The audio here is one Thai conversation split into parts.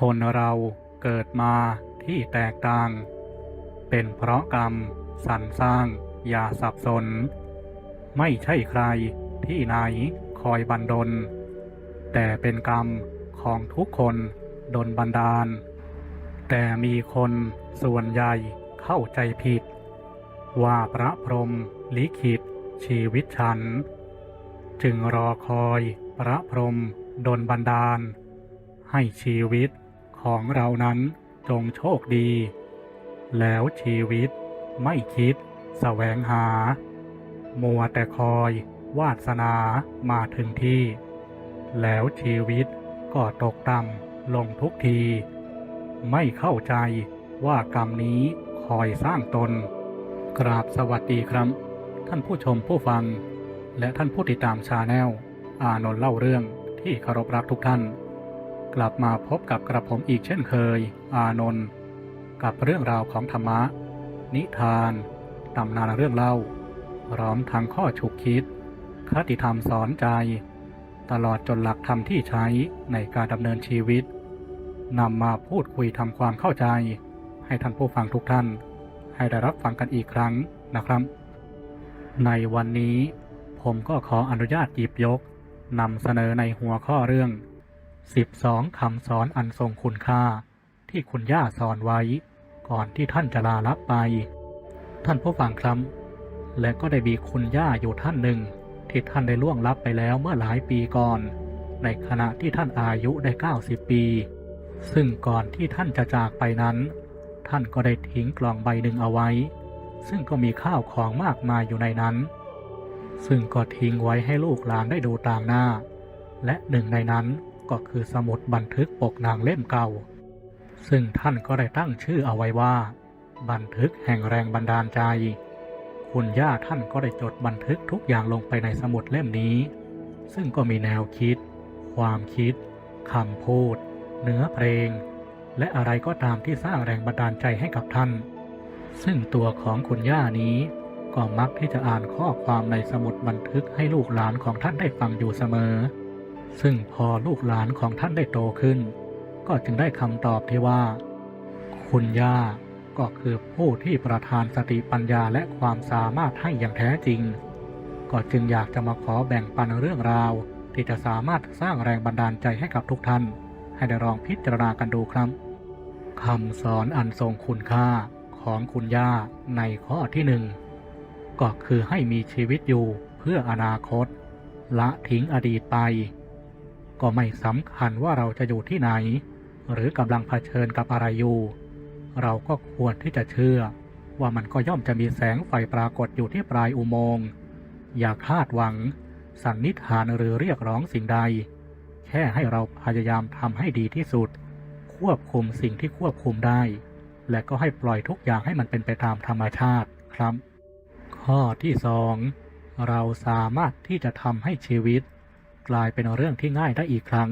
คนเราเกิดมาที่แตกต่าง เป็นเพราะกรรมสรรสร้างอย่าสับสน ไม่ใช่ใครที่ไหนคอยบันดล แต่เป็นกรรมของทุกคนดนบันดาล แต่มีคนส่วนใหญ่เข้าใจผิด ว่าพระพรหมลิขิตชีวิตฉัน จึงรอคอยพระพรหมดนบันดาล ให้ชีวิต ของเรานั้นจงโชคดี แล้วชีวิตไม่คิดแสวงหา มัวแต่คอยวาสนามาถึงที่ แล้วชีวิตก็ตกต่ำลงทุกที ไม่เข้าใจว่ากรรมนี้คอยสร้างตน กราบสวัสดีครับ ท่านผู้ชมผู้ฟัง และท่านผู้ติดตามชาแนลอานนท์เล่าเรื่องที่เคารพรักทุกท่าน กลับมาพบกับกระผมอีกเช่นเคย อานนท์กับเรื่องราวของธรรมะ นิทานตำนานเรื่องเล่าพร้อมทั้งข้อฉุกคิด คติธรรมสอนใจ ตลอดจนหลักธรรมที่ใช้ในการดำเนินชีวิตนำมาพูดคุยทำความเข้าใจ ให้ท่านผู้ฟังทุกท่าน ให้ได้รับฟังกันอีกครั้งนะครับ ในวันนี้ผมก็ขออนุญาตหยิบยกนำเสนอในหัวข้อเรื่อง 12คำสอนอันทรงคุณค่า ที่คุณย่าสอนไว้ ก่อนที่ท่านจะลาลับไป ท่านผู้ฟังครับ และก็ได้มีคุณย่าอยู่ท่านหนึ่ง ที่ท่านได้ล่วงลับไปแล้วเมื่อหลายปีก่อน ในขณะที่ท่านอายุได้ 90 ปี ซึ่งก่อนที่ท่านจะจากไปนั้น ท่านก็ได้ทิ้งกล่องใบหนึ่งเอาไว้ ซึ่งก็มีข้าวของมากมายอยู่ในนั้น ซึ่งก็ทิ้งไว้ให้ลูกหลานได้ดูต่างหน้า และหนึ่งในนั้น ก็คือสมุดบันทึกปกนางเล่มเก่า ซึ่งท่านก็ได้ตั้งชื่อเอาไว้ว่า บันทึกแห่งแรงบันดาลใจ คุณย่าท่านก็ได้จดบันทึกทุกอย่างลงไปในสมุดเล่มนี้ ซึ่งก็มีแนวคิด ความคิดคำพูด เนื้อเพลง และอะไรก็ตามที่สร้างแรงบันดาลใจให้กับท่าน ซึ่งตัวของคุณย่านี้ก็มักที่จะอ่านข้อความในสมุดบันทึกให้ลูกหลานของท่านได้ฟังอยู่เสมอ ซึ่งพอลูกหลานของท่านได้โตขึ้น ก็จึงได้คำตอบที่ว่า คุณย่าก็คือผู้ที่ประทานสติปัญญาและความสามารถให้อย่างแท้จริง ก็จึงอยากจะมาขอแบ่งปันเรื่องราว ที่จะสามารถสร้างแรงบันดาลใจให้กับทุกท่าน ให้ได้ลองพิจารณากันดูครับคำสอนอันทรงคุณค่าของคุณย่าในข้อที่หนึ่งก็คือให้มีชีวิตอยู่เพื่ออนาคต ละทิ้งอดีตไป ก็ไม่สำคัญว่าเราจะอยู่ที่ไหน หรือกำลังเผชิญกับอะไรอยู่ เราก็ควรที่จะเชื่อ ว่ามันก็ย่อมจะมีแสงไฟปรากฏอยู่ที่ปลายอุโมงค์อย่าคาดหวัง สันนิษฐานหรือเรียกร้องสิ่งใด แค่ให้เราพยายามทำให้ดีที่สุด ควบคุมสิ่งที่ควบคุมได้ และก็ให้ปล่อยทุกอย่างให้มันเป็นไปตามธรรมชาติครับ ข้อที่สองเราสามารถที่จะทำให้ชีวิต กลายเป็นเรื่องที่ง่ายได้อีกครั้ง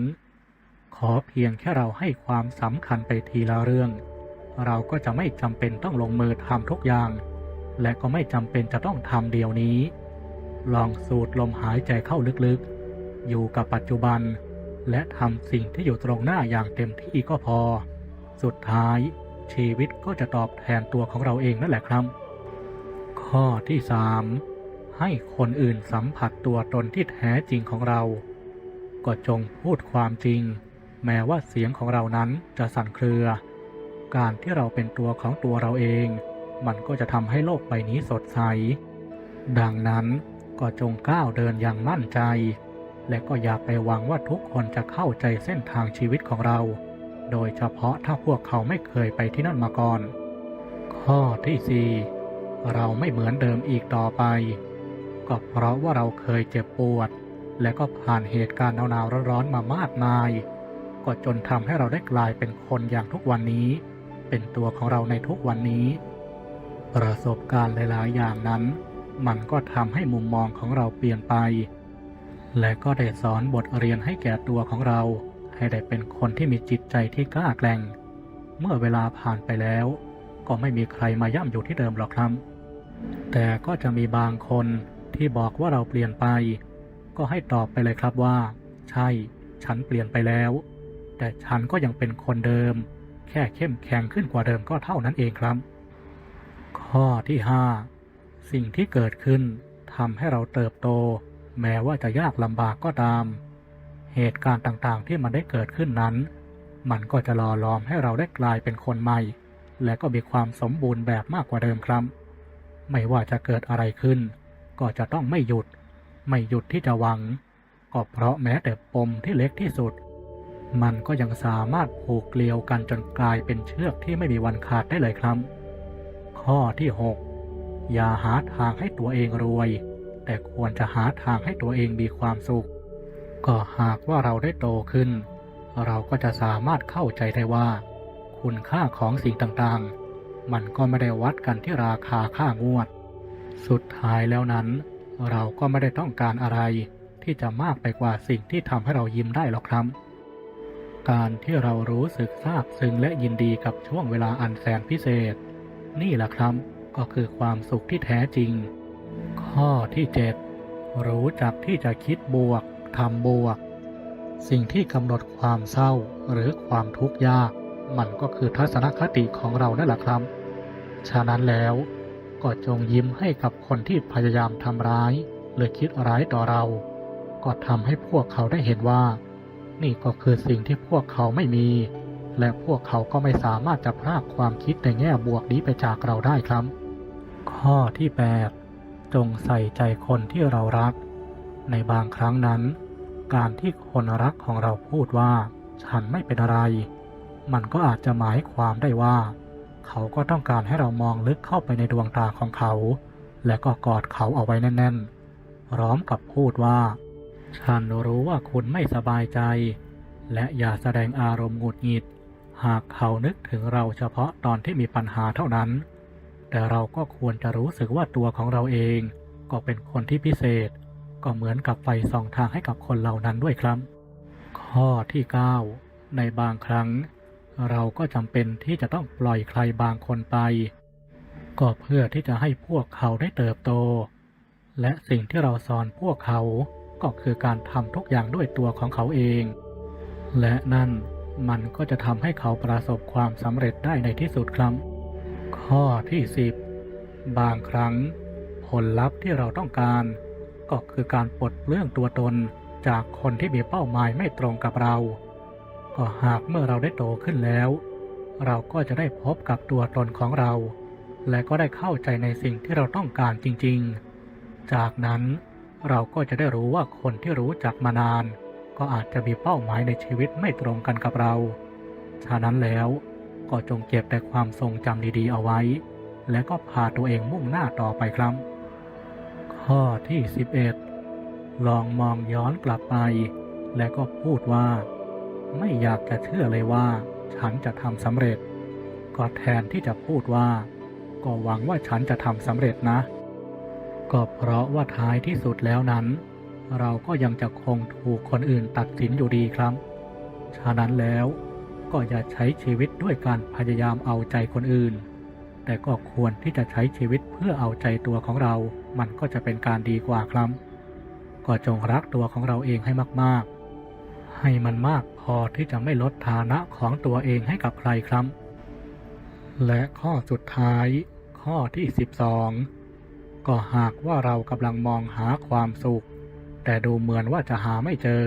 ขอเพียงแค่เราให้ความสำคัญไปทีละเรื่อง เราก็จะไม่จำเป็นต้องลงมือทำทุกอย่าง และก็ไม่จำเป็นจะต้องทำเดียวนี้ ลองสูดลมหายใจเข้าลึกๆ อยู่กับปัจจุบัน และทำสิ่งที่อยู่ตรงหน้าอย่างเต็มที่ก็พอ สุดท้ายชีวิตก็จะตอบแทนตัวของเราเองนั่นแหละครับ ข้อที่ 3 ให้คนอื่นสัมผัสตัวตนที่แท้จริงของเรา ก็จงพูดความจริง แม้ว่าเสียงของเรานั้นจะสั่นเครือ การที่เราเป็นตัวของตัวเราเอง มันก็จะทำให้โลกใบนี้สดใส ดังนั้นก็จงก้าวเดินอย่างมั่นใจ และก็อย่าไปหวังว่าทุกคนจะเข้าใจเส้นทางชีวิตของเรา โดยเฉพาะถ้าพวกเขาไม่เคยไปที่นั่นมาก่อน ข้อที่สี่เราไม่เหมือนเดิมอีกต่อไป ก็เพราะว่าเราเคยเจ็บปวด และก็ผ่านเหตุการณ์หนาวๆร้อนๆมามากมาย ก็จนทำให้เราได้กลายเป็นคนอย่างทุกวันนี้ เป็นตัวของเราในทุกวันนี้ ประสบการณ์หลาย ๆ อย่างนั้น มันก็ทำให้มุมมองของเราเปลี่ยนไป และก็ได้สอนบทเรียนให้แก่ตัวของเรา ให้ได้เป็นคนที่มีจิตใจที่กล้าแกร่ง เมื่อเวลาผ่านไปแล้ว ก็ไม่มีใครมาย่ำอยู่ที่เดิมหรอกครับแต่ก็จะมีบางคน ที่บอกว่าเราเปลี่ยนไป ก็ให้ตอบไปเลยครับว่า ใช่ ฉันเปลี่ยนไปแล้ว แต่ฉันก็ยังเป็นคนเดิม แค่เข้มแข็งขึ้นกว่าเดิมก็เท่านั้นเองครับ ข้อที่ 5 สิ่งที่เกิดขึ้นทำให้เราเติบโต แม้ว่าจะยากลำบากก็ตาม เหตุการณ์ต่างๆที่มันได้เกิดขึ้นนั้น มันก็จะหล่อหลอมให้เราได้กลายเป็นคนใหม่ และก็มีความสมบูรณ์แบบมากกว่าเดิมครับ ไม่ว่าจะเกิดอะไรขึ้น ก็จะต้องไม่หยุด ไม่หยุดที่จะหวัง ก็เพราะแม้แต่ปมที่เล็กที่สุด มันก็ยังสามารถผูกเกลียวกันจนกลายเป็นเชือกที่ไม่มีวันขาดได้เลยครับ ข้อที่ 6 อย่าหาทางให้ตัวเองรวย แต่ควรจะหาทางให้ตัวเองมีความสุข ก็หากว่าเราได้โตขึ้น เราก็จะสามารถเข้าใจได้ว่า คุณค่าของสิ่งต่างๆ มันก็ไม่ได้วัดกันที่ราคาค่างวด สุดท้ายแล้วนั้น เราก็ไม่ได้ต้องการอะไร ที่จะมากไปกว่าสิ่งที่ทำให้เรายิ้มได้หรอกครับ การที่เรารู้สึกซาบซึ้งและยินดีกับช่วงเวลาอันแสนพิเศษ นี่แหละครับก็คือความสุขที่แท้จริง ข้อที่ 7 รู้จักที่จะคิดบวกทำบวก สิ่งที่กำหนดความเศร้าหรือความทุกข์ยาก มันก็คือทัศนคติของเรานั่นแหละครับ ฉะนั้นแล้ว ก็จงยิ้มให้กับคนที่พยายามทำร้ายหรือคิดร้ายต่อเรา ก็ทำให้พวกเขาได้เห็นว่า นี่ก็คือสิ่งที่พวกเขาไม่มี และพวกเขาก็ไม่สามารถจะพรากความคิดในแง่บวกนี้ไปจากเราได้ครับ ข้อที่ 8 จงใส่ใจคนที่เรารัก ในบางครั้งนั้น การที่คนรักของเราพูดว่า ฉันไม่เป็นอะไร มันก็อาจจะหมายความได้ว่า เขาก็ต้องการให้เรามองลึกเข้าไปในดวงตาของเขา และก็กอดเขาเอาไว้แน่นๆ พร้อมกับพูดว่า ฉันรู้ว่าคุณไม่สบายใจ และอย่าแสดงอารมณ์หงุดหงิด หากเขานึกถึงเราเฉพาะตอนที่มีปัญหาเท่านั้น แต่เราก็ควรจะรู้สึกว่าตัวของเราเอง ก็เป็นคนที่พิเศษ ก็เหมือนกับไฟส่องทางให้กับคนเหล่านั้นด้วยครับ ข้อที่ 9 ในบางครั้ง เราก็จำเป็นที่จะต้องปล่อยใครบางคนไป ก็เพื่อที่จะให้พวกเขาได้เติบโต และสิ่งที่เราสอนพวกเขาก็คือการทำทุกอย่างด้วยตัวของเขาเอง และนั่นมันก็จะทำให้เขาประสบความสำเร็จได้ในที่สุดครับ ข้อที่ 10 บางครั้ง ผลลัพธ์ที่เราต้องการ ก็คือการปลดเปลื้องตัวตนจากคนที่มีเป้าหมายไม่ตรงกับเรา ก็หากเมื่อเราได้โตขึ้นแล้ว เราก็จะได้พบกับตัวตนของเรา และก็ได้เข้าใจในสิ่งที่เราต้องการจริง ๆ จากนั้นเราก็จะได้รู้ว่าคนที่รู้จักมานาน ก็อาจจะมีเป้าหมายในชีวิตไม่ตรงกันกับเรา ฉะนั้นแล้วก็จงเก็บแต่ความทรงจำดีๆเอาไว้ และก็พาตัวเองมุ่งหน้าต่อไปครับ ข้อที่ 11 ลองมองย้อนกลับไป และก็พูดว่า ไม่อยากจะเชื่อเลยว่า ฉันจะทำสำเร็จ ก็แทนที่จะพูดว่า ก็หวังว่าฉันจะทำสำเร็จนะ ก็เพราะว่าท้ายที่สุดแล้วนั้น เราก็ยังจะคงถูกคนอื่นตัดสินอยู่ดีครับ ฉะนั้นแล้วก็อย่าใช้ชีวิตด้วยการพยายามเอาใจคนอื่น แต่ก็ควรที่จะใช้ชีวิตเพื่อเอาใจตัวของเรา มันก็จะเป็นการดีกว่าครับ ก็จงรักตัวของเราเองให้มากๆ ให้มันมากพอที่จะไม่ลดฐานะของตัวเองให้กับใครครับ และข้อสุดท้าย ข้อที่ 12 ก็หากว่าเรากำลังมองหาความสุข แต่ดูเหมือนว่าจะหาไม่เจอ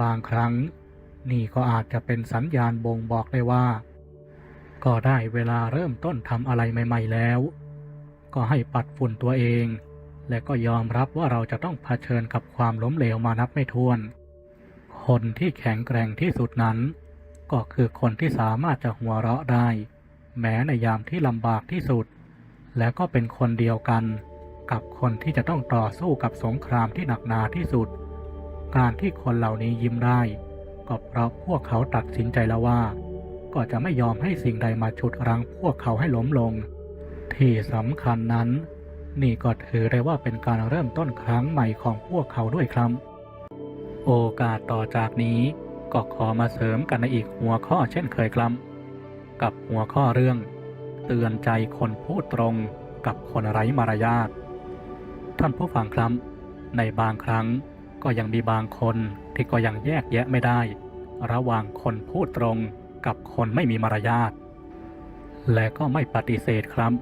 บางครั้ง นี่ก็อาจจะเป็นสัญญาณบ่งบอกได้ว่า ก็ได้เวลาเริ่มต้นทำอะไรใหม่ ๆ แล้ว ก็ให้ปัดฝุ่นตัวเองและก็ยอมรับว่าเราจะต้องเผชิญกับความล้มเหลวมานับไม่ถ้วน คนที่แข็งแกร่งที่สุดนั้น ก็คือคนที่สามารถจะหัวเราะได้ แม้ในยามที่ลำบากที่สุด และก็เป็นคนเดียวกัน กับคนที่จะต้องต่อสู้กับสงครามที่หนักหนาที่สุด การที่คนเหล่านี้ยิ้มได้ ก็เพราะพวกเขาตัดสินใจแล้วว่า ก็จะไม่ยอมให้สิ่งใดมาฉุดรั้งพวกเขาให้ล้มลง ที่สำคัญนั้น นี่ก็ถือได้ว่าเป็นการเริ่มต้นครั้งใหม่ของพวกเขาด้วยครับ โอกาสต่อจากนี้ก็ขอมาเสริมกันในอีกหัวข้อเช่นเคยครับ กับหัวข้อเรื่อง เตือนใจคนพูดตรงกับคนไร้มารยาทท่านผู้ฟังครับในบางครั้งก็ยังมีบางคนที่ก็ยังแยกแยะไม่ได้ ระหว่างคนพูดตรงกับคนไม่มีมารยาทและก็ไม่ปฏิเสธครับ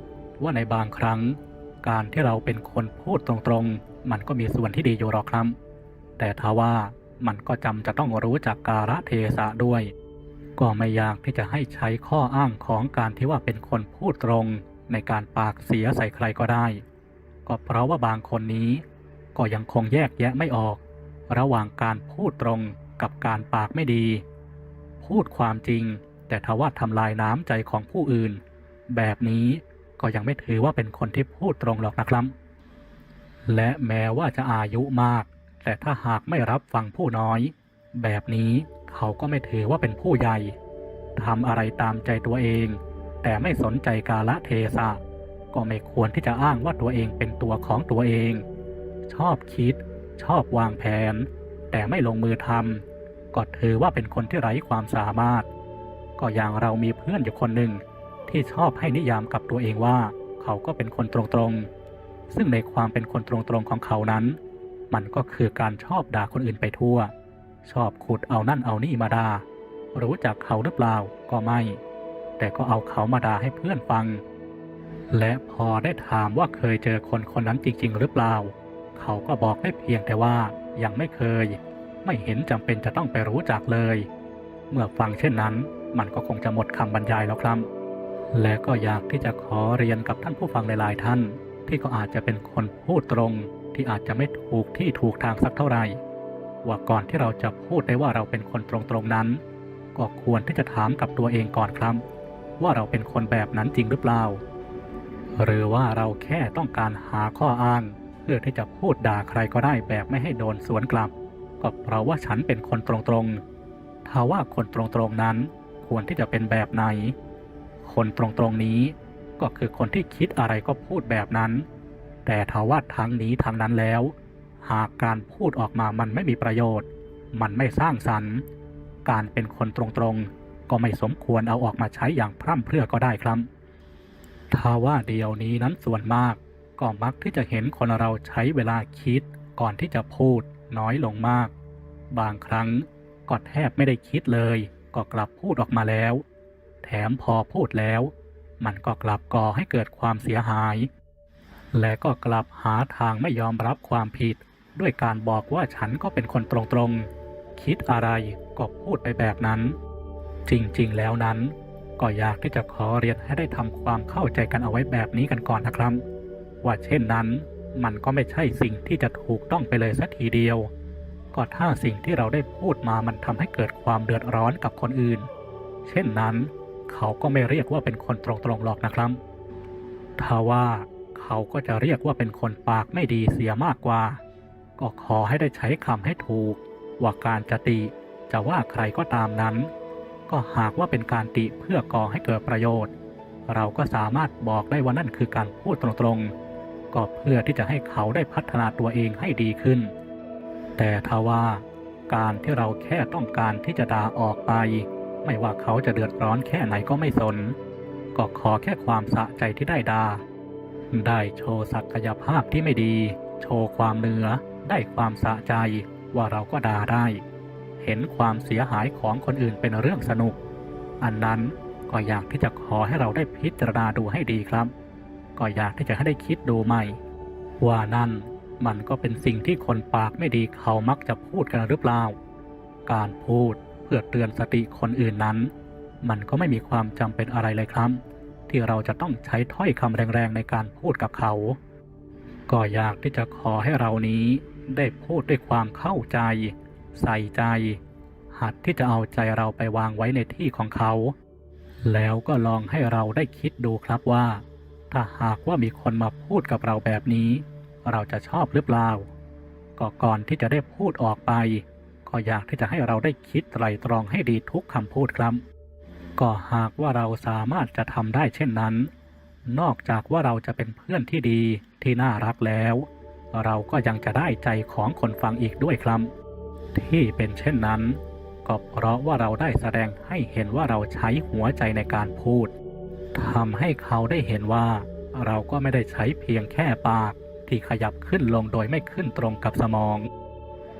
ว่าในบางครั้ง การที่เราเป็นคนพูดตรงๆ มันก็มีส่วนที่ดีอยู่หรอกครับ แต่ทว่ามันก็จำจะต้องรู้จักกาลเทศะด้วย ก็ไม่อยากที่จะให้ใช้ข้ออ้างของการที่ว่าเป็นคนพูดตรงในการปากเสียใส่ใครก็ได้ ก็เพราะว่าบางคนนี้ ก็ยังคงแยกแยะไม่ออก ระหว่างการพูดตรงกับการปากไม่ดี พูดความจริง แต่ทว่าทำลายน้ำใจของผู้อื่น แบบนี้ก็ยังไม่ถือว่าเป็นคนที่พูดตรงหรอกนะครับ และแม้ว่าจะอายุมาก แต่ถ้าหากไม่รับฟังผู้น้อย แบบนี้เขาก็ไม่ถือว่าเป็นผู้ใหญ่ทำอะไรตามใจตัวเอง แต่ไม่สนใจกาละเทศะก็ไม่ควรที่จะอ้างว่าตัวเองเป็นตัวของตัวเอง ชอบคิด ชอบวางแผน แต่ไม่ลงมือทำก็ถือว่าเป็นคนที่ไร้ความสามารถ ก็อย่างเรามีเพื่อนอยู่คนหนึ่ง ที่ชอบให้นิยามกับตัวเองว่า เขาก็เป็นคนตรงๆ ซึ่งในความเป็นคนตรงๆของเขานั้น มันก็คือการชอบด่าคนอื่นไปทั่ว ชอบขุดเอานั่นเอานี่มาด่ารู้จักเขาหรือเปล่าก็ไม่ แต่ก็เอาเขามาด่าให้เพื่อนฟัง และพอได้ถามว่าเคยเจอคนคนนั้นจริง ๆ หรือเปล่า เขาก็บอกได้เพียงแต่ว่ายังไม่เคย ไม่เห็นจำเป็นจะต้องไปรู้จักเลย เมื่อฟังเช่นนั้น มันก็คงจะหมดคำบรรยายแล้วครับ และก็อยากที่จะขอเรียนกับท่านผู้ฟังหลายๆท่าน ที่ก็อาจจะเป็นคนพูดตรง ที่อาจจะไม่ถูกที่ถูกทางสักเท่าไหร่ว่าก่อนที่เราจะพูดได้ว่าเราเป็นคนตรงๆนั้น ก็ควรที่จะถามกับตัวเองก่อนครับ ว่าเราเป็นคนแบบนั้นจริงหรือเปล่า หรือว่าเราแค่ต้องการหาข้ออ้างเพื่อที่จะพูดด่าใครก็ได้แบบไม่ให้โดนสวนกลับ ก็เพราะว่าฉันเป็นคนตรงๆถ้าว่าคนตรงๆนั้นควรที่จะเป็นแบบไหน คนตรงๆนี้ก็คือคนที่คิดอะไรก็พูดแบบนั้น แต่ทว่าทั้งนี้ทั้งนั้นแล้ว หากการพูดออกมามันไม่มีประโยชน์ มันไม่สร้างสรรค์ การเป็นคนตรงๆ ก็ไม่สมควรเอาออกมาใช้อย่างพร่ำเพรื่อก็ได้ครับถ้าว่าเดียวนี้นั้นส่วนมาก ก็มักที่จะเห็นคนเราใช้เวลาคิดก่อนที่จะพูดน้อยลงมาก บางครั้งก็แทบไม่ได้คิดเลย ก็กลับพูดออกมาแล้ว แถมพอพูดแล้ว มันก็กลับก่อให้เกิดความเสียหาย และก็กลับหาทางไม่ยอมรับความผิด ด้วยการบอกว่าฉันก็เป็นคนตรงๆ คิดอะไรก็พูดไปแบบนั้น จริงๆ แล้วนั้น ก็อยากที่จะขอเรียนให้ได้ทำความเข้าใจกันเอาไว้แบบนี้กันก่อนนะครับ ว่าเช่นนั้น มันก็ไม่ใช่สิ่งที่จะถูกต้องไปเลยสักทีเดียว ก็ถ้าสิ่งที่เราได้พูดมามันทำให้เกิดความเดือดร้อนกับคนอื่น เช่นนั้น เขาก็ไม่เรียกว่าเป็นคนตรงๆหรอกนะครับถ้าว่า เขาก็จะเรียกว่าเป็นคนปากไม่ดีเสียมากกว่า ก็ขอให้ได้ใช้คำให้ถูก ว่าการจะติจะว่าใครก็ตามนั้น ก็หากว่าเป็นการติเพื่อก่อให้เกิดประโยชน์ เราก็สามารถบอกได้ว่านั่นคือการพูดตรงๆ ก็เพื่อที่จะให้เขาได้พัฒนาตัวเองให้ดีขึ้น แต่ถ้าว่าการที่เราแค่ต้องการที่จะด่าออกไป ไม่ว่าเขาจะเดือดร้อนแค่ไหนก็ไม่สน ก็ขอแค่ความสะใจที่ได้ด่า ได้โชว์ศักยภาพที่ไม่ดี โชว์ความเหนือ ได้ความสะใจว่าเราก็ด่าได้ เห็นความเสียหายของคนอื่นเป็นเรื่องสนุก อันนั้นก็อยากที่จะขอให้เราได้พิจารณาดูให้ดีครับ ก็อยากที่จะให้ได้คิดดูใหม่ ว่านั่นมันก็เป็นสิ่งที่คนปากไม่ดีเขามักจะพูดกันหรือเปล่า การพูดเพื่อเตือนสติคนอื่นนั้น มันก็ไม่มีความจำเป็นอะไรเลยครับ ที่เราจะต้องใช้ถ้อยคำแรงๆในการพูดกับเขา ก็อยากที่จะขอให้เรานี้ได้พูดด้วยความเข้าใจ ใส่ใจ หัดที่จะเอาใจเราไปวางไว้ในที่ของเขา แล้วก็ลองให้เราได้คิดดูครับว่า ถ้าหากว่ามีคนมาพูดกับเราแบบนี้ เราจะชอบหรือเปล่าก็ก่อนที่จะได้พูดออกไป ก็อยากที่จะให้เราได้คิดไตรตรองให้ดีทุกคำพูดครับ ก็หากว่าเราสามารถจะทำได้เช่นนั้น นอกจากว่าเราจะเป็นเพื่อนที่ดีที่น่ารักแล้ว เราก็ยังจะได้ใจของคนฟังอีกด้วยครับที่เป็นเช่นนั้นก็เพราะว่าเราได้แสดงให้เห็นว่าเราใช้หัวใจในการพูดทำให้เขาได้เห็นว่า เราก็ไม่ได้ใช้เพียงแค่ปากที่ขยับขึ้นลงโดยไม่ขึ้นตรงกับสมอง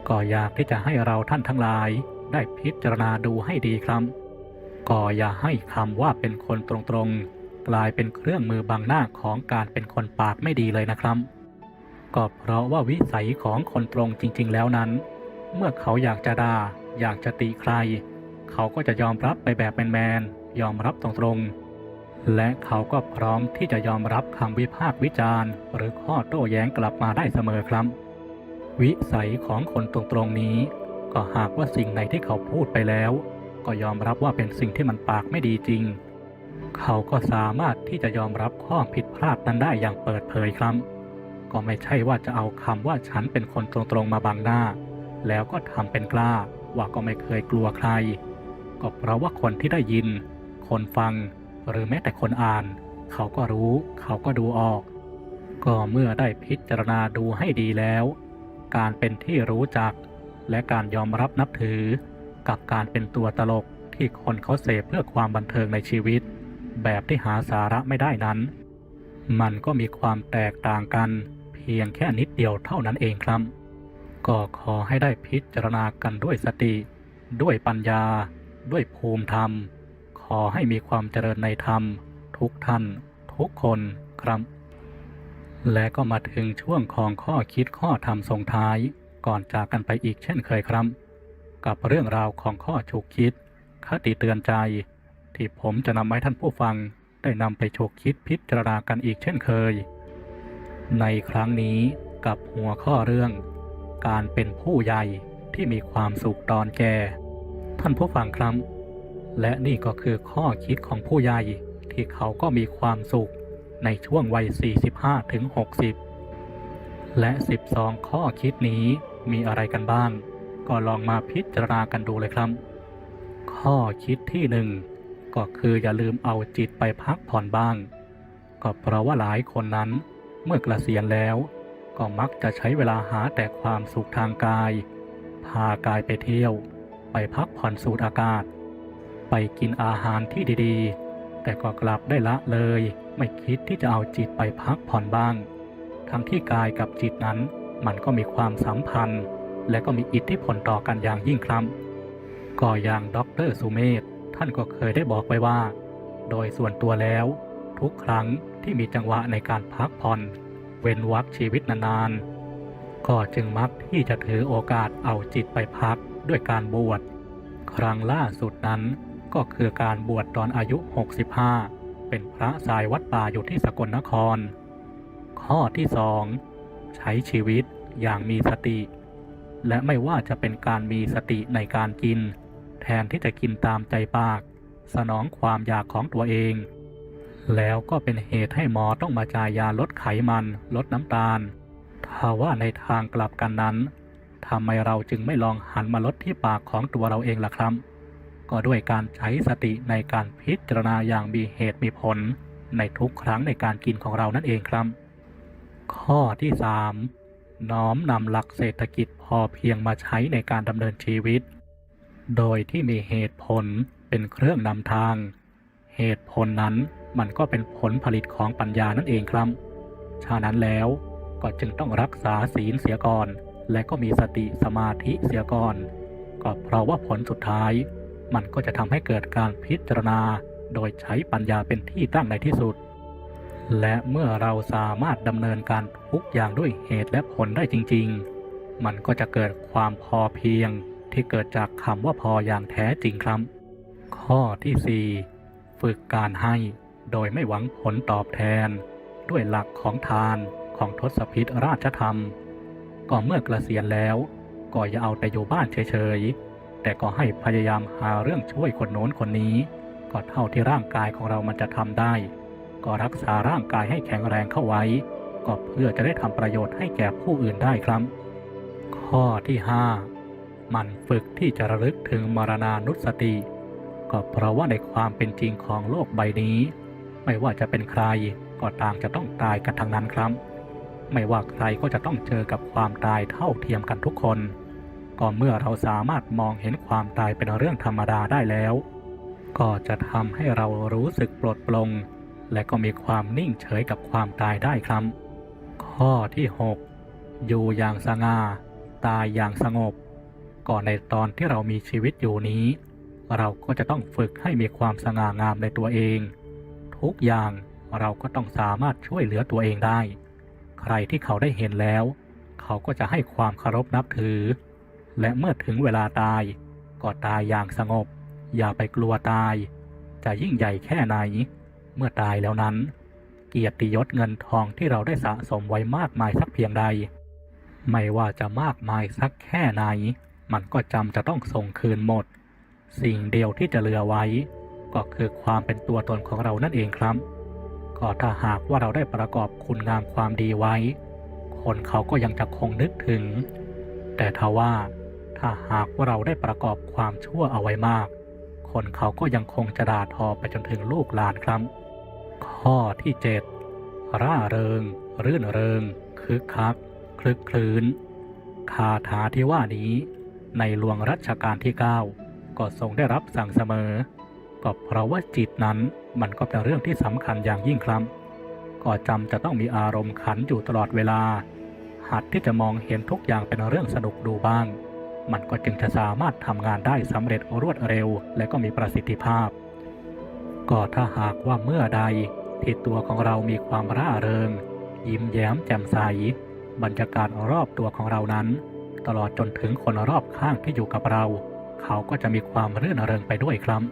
ก็อยากที่จะให้เราท่านทั้งหลาย ได้พิจารณาดูให้ดีครับ ก็อย่าให้คำว่าเป็นคนตรงๆ กลายเป็นเครื่องมือบังหน้าของการเป็นคนปากไม่ดีเลยนะครับ ก็เพราะว่าวิสัยของคนตรงจริง ๆ แล้วนั้น เมื่อเขาอยากจะด่าอยากจะติใคร เขาก็จะยอมรับไปแบบแมนๆยอมรับตรงๆ และเขาก็พร้อมที่จะยอมรับคำวิพากษ์วิจารณ์ หรือข้อโต้แย้งกลับมาได้เสมอครับ วิสัยของคนตรงๆนี้ ก็หากว่าสิ่งไหนที่เขาพูดไปแล้ว ก็ยอมรับว่าเป็นสิ่งที่มันปากไม่ดีจริง เขาก็สามารถที่จะยอมรับข้อผิดพลาดนั้นได้อย่างเปิดเผยครับ ก็ไม่ใช่ว่าจะเอาคำว่าฉันเป็นคนตรงๆมาบังหน้า แล้วก็ทำเป็นกล้าว่าก็ไม่เคยกลัวใคร ก็เพราะว่าคนที่ได้ยิน คนฟัง หรือแม้แต่คนอ่าน เขาก็รู้ เขาก็ดูออก ก็เมื่อได้พิจารณาดูให้ดีแล้ว การเป็นที่รู้จัก และการยอมรับนับถือ กับการเป็นตัวตลกที่คนเขาเสพเพื่อความบันเทิงในชีวิต แบบที่หาสาระไม่ได้นั้น มันก็มีความแตกต่างกัน เพียงแค่นิดเดียวเท่านั้นเองครับ ก็ขอให้ได้พิจารณากันด้วยสติ ด้วยปัญญา ด้วยภูมิธรรม ขอให้มีความเจริญในธรรม ทุกท่าน ทุกคนครับและก็มาถึงช่วงของข้อคิดข้อธรรมส่งท้ายก่อนจากกันไปอีกเช่นเคยครับ กับเรื่องราวของข้อฉุกคิด คติเตือนใจ ที่ผมจะนำให้ท่านผู้ฟังได้นำไปฉุกคิดพิจารณากันอีกเช่นเคย ในครั้งนี้กับหัวข้อเรื่อง การเป็นผู้ใหญ่ที่มีความสุขตอนแก่ ท่านผู้ฟังครับ และนี่ก็คือข้อคิดของผู้ใหญ่ที่เขาก็มีความสุขในช่วงวัย 45ถึง60 และ 12 ข้อคิดนี้มีอะไรกันบ้าง ก็ลองมาพิจารณากันดูเลยครับ ข้อคิดที่หนึ่งก็คืออย่าลืมเอาจิตไปพักผ่อนบ้าง ก็เพราะว่าหลายคนนั้นเมื่อกเกษียณแล้ว ก็มักจะใช้เวลาหาแต่ความสุขทางกาย พากายไปเที่ยว ไปพักผ่อนสูดอากาศ ไปกินอาหารที่ดีๆ แต่ก็กลับได้ละเลย ไม่คิดที่จะเอาจิตไปพักผ่อนบ้าง ทั้งที่กายกับจิตนั้นมันก็มีความสัมพันธ์ และก็มีอิทธิพลต่อกันอย่างยิ่งครับก็อย่างด็อกเตอร์สุเมธท่านก็เคยได้บอกไว้ว่า โดยส่วนตัวแล้ว ทุกครั้งที่มีจังหวะในการพักผ่อน เว้นวักชีวิตนานๆ ก็จึงมักที่จะถือโอกาสเอาจิตไปพักด้วยการบวชครั้งล่าสุดนั้นก็คือการบวชตอนอายุ 65 เป็นพระสายวัดป่าอยู่ที่สกลนคร ข้อที่สองใช้ชีวิตอย่างมีสติ และไม่ว่าจะเป็นการมีสติในการกิน แทนที่จะกินตามใจปาก สนองความอยากของตัวเอง แล้วก็เป็นเหตุให้หมอต้องมาจ่ายยาลดไขมัน ลดน้ำตาลถ้าว่าในทางกลับกันนั้นทำไมเราจึงไม่ลองหันมาลดที่ปากของตัวเราเองล่ะครับ ก็ด้วยการใช้สติในการพิจารณาอย่างมีเหตุมีผล ในทุกครั้งในการกินของเรานั่นเองครับ ข้อที่ 3 น้อมนำหลักเศรษฐกิจ อเพียงมาใช้ในการดำเนินชีวิต โดยที่มีเหตุผลเป็นเครื่องนำทาง เหตุผลนั้นมันก็เป็นผลผลิตของปัญญานั่นเองครับ ฉะนั้นแล้วก็จึงต้องรักษาศีลเสียก่อน และก็มีสติสมาธิเสียก่อน ก็เพราะว่าผลสุดท้าย มันก็จะทำให้เกิดการพิจารณา โดยใช้ปัญญาเป็นที่ตั้งในที่สุด และเมื่อเราสามารถดำเนินการทุกอย่างด้วยเหตุและผลได้จริง ๆ มันก็จะเกิดความพอเพียงที่เกิดจากคำว่าพออย่างแท้จริงครับ ข้อที่ 4 ฝึกการให้โดยไม่หวังผลตอบแทน ด้วยหลักของทานของทศพิธราชธรรม ก็เมื่อกเกษียณแล้ว ก็อย่าเอาแต่อยู่บ้านเฉยๆ แต่ก็ให้พยายามหาเรื่องช่วยคนโน้นคนนี้ ก็เท่าที่ร่างกายของเรามันจะทำได้ ก็รักษาร่างกายให้แข็งแรงเข้าไว้ ก็เพื่อจะได้ทำประโยชน์ให้แก่ผู้อื่นได้ครับ ข้อที่5มันฝึกที่จะระลึกถึงมรณานุสติ ก็เพราะว่าในความเป็นจริงของโลกใบนี้ ไม่ว่าจะเป็นใครก็ต่างจะต้องตายกันทั้งนั้นครับ ไม่ว่าใครก็จะต้องเจอกับความตายเท่าเทียมกันทุกคน ก็เมื่อเราสามารถมองเห็นความตายเป็นเรื่องธรรมดาได้แล้ว ก็จะทำให้เรารู้สึกปลดปลง และก็มีความนิ่งเฉยกับความตายได้ครับ ข้อที่ 6 อยู่อย่างสง่า ตายอย่างสงบ ก่อนในตอนที่เรามีชีวิตอยู่นี้ เราก็จะต้องฝึกให้มีความสง่างามในตัวเอง ทุกอย่างเราก็ต้องสามารถช่วยเหลือตัวเองได้ ใครที่เขาได้เห็นแล้ว เขาก็จะให้ความเคารพนับถือ และเมื่อถึงเวลาตายก็ตายอย่างสงบ อย่าไปกลัวตาย จะยิ่งใหญ่แค่ไหน เมื่อตายแล้วนั้น เกียรติยศเงินทองที่เราได้สะสมไว้มากมายสักเพียงใด ไม่ว่าจะมากมายสักแค่ไหน มันก็จำจะต้องส่งคืนหมด สิ่งเดียวที่จะเหลือไว้ ก็คือความเป็นตัวตนของเรานั่นเองครับ ก็ถ้าหากว่าเราได้ประกอบคุณงามความดีไว้ คนเขาก็ยังจะคงนึกถึง แต่ทว่าถ้าหากว่าเราได้ประกอบความชั่วเอาไว้มาก คนเขาก็ยังคงจะด่าทอไปจนถึงลูกหลานครับ ข้อที่ 7 ร่าเริง รื่นเริงคึกคัก คลึกคลื้น คาถาที่ว่านี้ ในหลวงรัชกาลที่ 9 ก็ทรงได้รับสั่งเสมอ ก็เพราะว่าจิตนั้นมันก็เป็นเรื่องที่สำคัญอย่างยิ่งครับ ก็จำจะต้องมีอารมณ์ขันอยู่ตลอดเวลา หัดที่จะมองเห็นทุกอย่างเป็นเรื่องสนุกดูบ้าง มันก็จึงจะสามารถทำงานได้สำเร็จรวดเร็ว และก็มีประสิทธิภาพ ก็ถ้าหากว่าเมื่อใดที่ตัวของเรามีความร่าเริง ยิ้มแย้มแจ่มใส บรรยากาศรอบตัวของเรานั้น ตลอดจนถึงคนรอบข้างที่อยู่กับเรา เขาก็จะมีความรื่นเริงไปด้วยครับ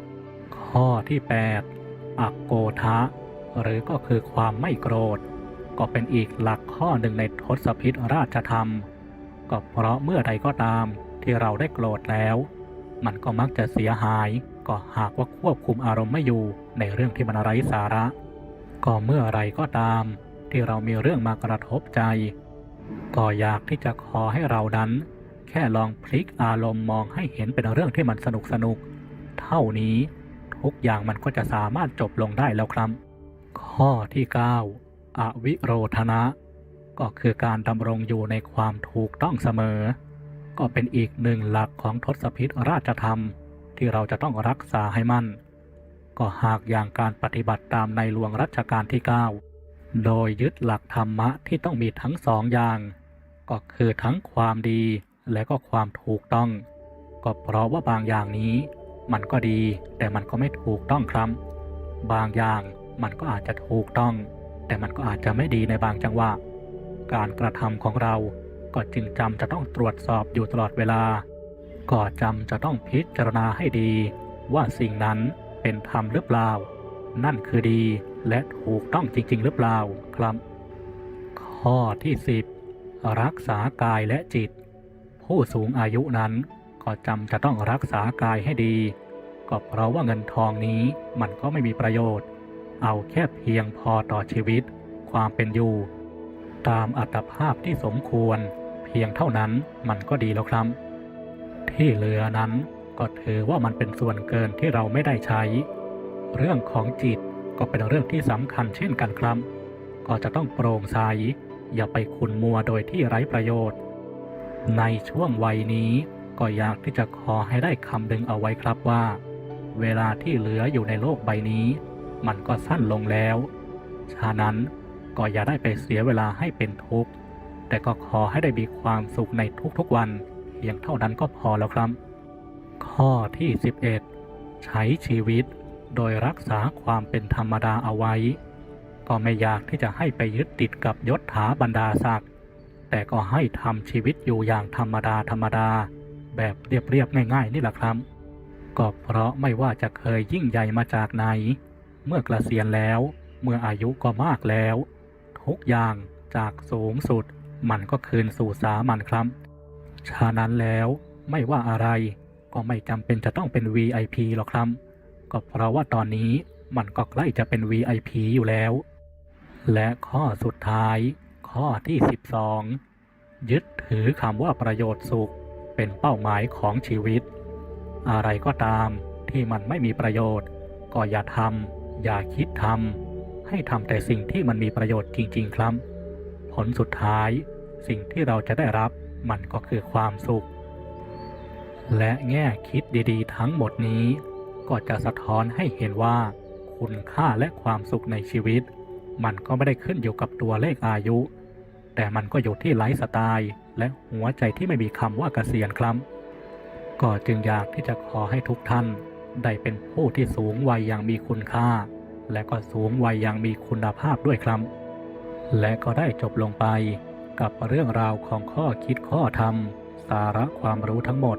ข้อที่ 8 อักโกทะ หรือก็คือความไม่โกรธ ก็เป็นอีกหลักข้อหนึ่งในทศพิธราชธรรม ก็เพราะเมื่อใดก็ตามที่เราได้โกรธแล้ว มันก็มักจะเสียหาย ก็หากว่าควบคุมอารมณ์ไม่อยู่ในเรื่องที่มันไร้สาระ ก็เมื่อไรก็ตามที่เรามีเรื่องมากระทบใจ ก็อยากที่จะขอให้เรานั้น แค่ลองพลิกอารมณ์มองให้เห็นเป็นเรื่องที่มันสนุกสนุก เท่านี้ทุกอย่างมันก็จะสามารถจบลงได้แล้วครับ ข้อที่ 9 อวิโรธนะ ก็คือการดำรงอยู่ในความถูกต้องเสมอ ก็เป็นอีกหนึ่งหลักของทศพิธราชธรรม ที่เราจะต้องรักษาให้มั่น ก็หากอย่างการปฏิบัติตามในหลวงรัชกาลที่ 9 โดยยึดหลักธรรมะที่ต้องมีทั้งสองอย่าง ก็คือทั้งความดีและก็ความถูกต้อง ก็เพราะว่าบางอย่างนี้ มันก็ดีแต่มันก็ไม่ถูกต้องครับ บางอย่างมันก็อาจจะถูกต้อง แต่มันก็อาจจะไม่ดีในบางจังหวะ การกระทำของเราก็จึงจำจะต้องตรวจสอบอยู่ตลอดเวลา ก็จำจะต้องพิจารณาให้ดี ว่าสิ่งนั้นเป็นธรรมหรือเปล่า นั่นคือดี และถูกต้องจริง ๆ หรือเปล่าครับ ข้อที่ 10 รักษากายและจิต ผู้สูงอายุนั้นก็จำจะต้องรักษากายให้ดี ก็เพราะว่าเงินทองนี้มันก็ไม่มีประโยชน์ เอาแค่เพียงพอต่อชีวิต ความเป็นอยู่ ตามอัตภาพที่สมควร เพียงเท่านั้นมันก็ดีแล้วครับ ที่เหลือนั้นก็ถือว่ามันเป็นส่วนเกินที่เราไม่ได้ใช้ เรื่องของจิต ก็เป็นเรื่องที่สำคัญเช่นกันครับ ก็จะต้องโปร่งใสอย่าไปขุนมัวโดยที่ไร้ประโยชน์ ในช่วงวัยนี้ก็อยากที่จะขอให้ได้คำดึงเอาไว้ครับว่า เวลาที่เหลืออยู่ในโลกใบนี้ มันก็สั้นลงแล้ว ฉะนั้นก็อย่าได้ไปเสียเวลาให้เป็นทุกข์ แต่ก็ขอให้ได้มีความสุขในทุกๆวันเพียงเท่านั้นก็พอแล้วครับ ข้อที่ 11 ใช้ชีวิต โดยรักษาความเป็นธรรมดาเอาไว้ ก็ไม่อยากที่จะให้ไปยึดติดกับยศถาบรรดาศักดิ์แต่ก็ให้ทำชีวิตอยู่อย่างธรรมดาธรรมดา แบบเรียบๆง่าย ๆ นี่แหละครับ ก็เพราะไม่ว่าจะเคยยิ่งใหญ่มาจากไหน เมื่อเกษียณแล้ว เมื่ออายุก็มากแล้ว ทุกอย่างจากสูงสุด มันก็คืนสู่สามัญครับ ฉะนั้นแล้วไม่ว่าอะไรก็ไม่จำเป็นจะต้องเป็น VIP หรอกครับ ก็เพราะว่าตอนนี้มันก็ใกล้จะเป็น VIP อยู่แล้ว และข้อสุดท้าย ข้อที่ 12 ยึดถือคำว่าประโยชน์สุขเป็นเป้าหมายของชีวิต อะไรก็ตามที่มันไม่มีประโยชน์ ก็อย่าทำอย่าคิดทำให้ทำแต่สิ่งที่มันมีประโยชน์จริง ๆ ครับ ผลสุดท้ายสิ่งที่เราจะได้รับมันก็คือความสุข และแง่คิดดีๆ ทั้งหมดนี้ ก็จะสะท้อนให้เห็นว่า คุณค่าและความสุขในชีวิต มันก็ไม่ได้ขึ้นอยู่กับตัวเลขอายุ แต่มันก็อยู่ที่ไลฟ์สไตล์และหัวใจที่ไม่มีคำว่าเกษียณครับ ก็จึงอยากที่จะขอให้ทุกท่าน ได้เป็นผู้ที่สูงวัยอย่างมีคุณค่า และก็สูงวัยอย่างมีคุณภาพด้วยครับ และก็ได้จบลงไปกับเรื่องราวของข้อคิดข้อธรรม สาระความรู้ทั้งหมด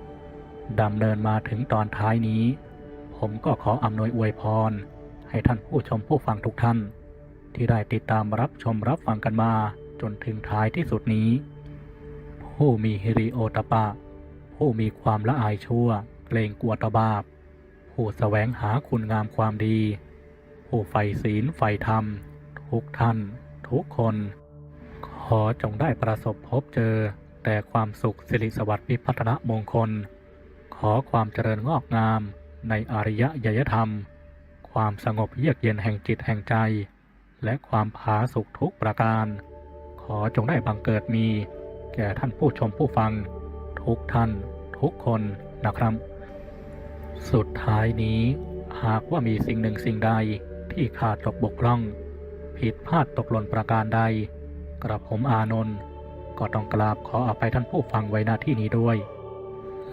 ดำเนินมาถึงตอนท้ายนี้ ผมก็ขออำนวยอวยพร ให้ท่านผู้ชมผู้ฟังทุกท่าน ที่ได้ติดตามรับชมรับฟังกันมาจนถึงท้ายที่สุดนี้ ผู้มีฮิริโอตปะ ผู้มีความละอายชั่ว เกรงกลัวตบาป ผู้แสวงหาคุณงามความดี ผู้ใฝ่ศีลใฝ่ธรรม ทุกท่าน ทุกคน ขอจงได้ประสบพบเจอแต่ความสุขสิริสวัสดิ์วิพัฒนมงคล ขอความเจริญงอกงามในอริยยธรรม ความสงบเยือกเย็นแห่งจิตแห่งใจ และความผาสุกทุกประการ ขอจงได้บังเกิดมี แก่ท่านผู้ชมผู้ฟัง ทุกท่าน ทุกคนนะครับ สุดท้ายนี้หากว่ามีสิ่งหนึ่งสิ่งใดที่ขาดตกบกพร่อง ผิดพลาดตกหล่นประการใด กระผมอานนท์ก็ต้องกราบขออภัยท่านผู้ฟังไว้หน้าที่นี้ด้วย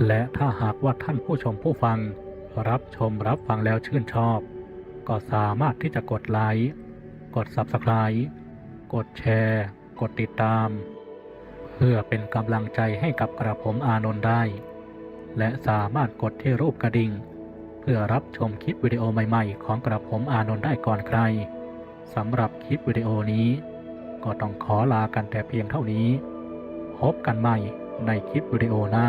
และถ้าหากว่าท่านผู้ชมผู้ฟัง รับชมรับฟังแล้วชื่นชอบ ก็สามารถที่จะกดไลค์กด Subscribe กดแชร์ กดติดตาม เพื่อเป็นกำลังใจให้กับกระผมอานนท์ได้ และสามารถกดที่รูปกระดิ่ง เพื่อรับชมคลิปวิดีโอใหม่ ๆ ของกระผมอานนท์ได้ก่อนใครสำหรับคลิปวิดีโอนี้ ก็ต้องขอลากันแต่เพียงเท่านี้ พบกันใหม่ในคลิปวิดีโอหน้า